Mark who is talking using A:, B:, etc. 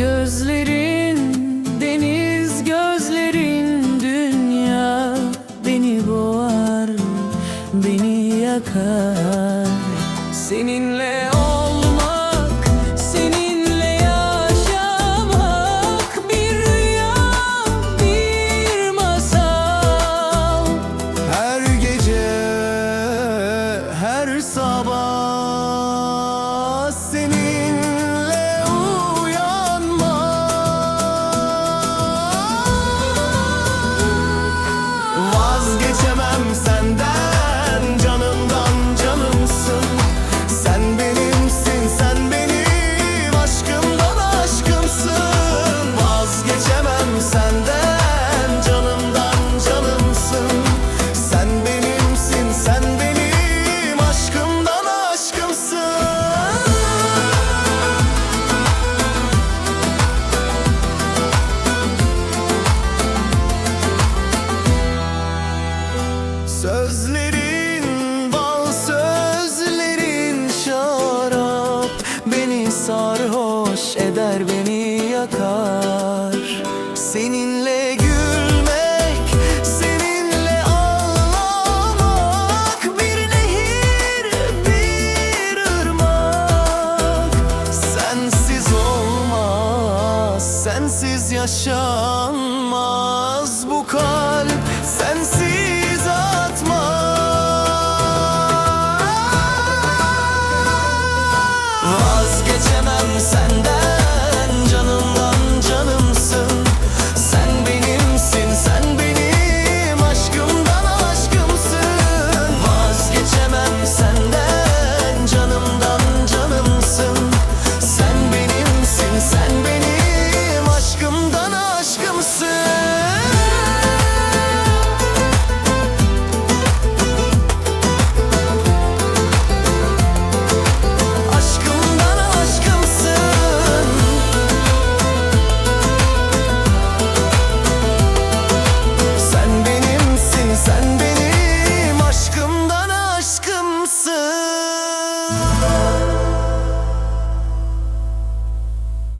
A: Gözlerin deniz gözlerin dünya Beni boğar beni yakar. Seninle yaşanmaz bu kalp sensiz atmaz. Vazgeçemem senden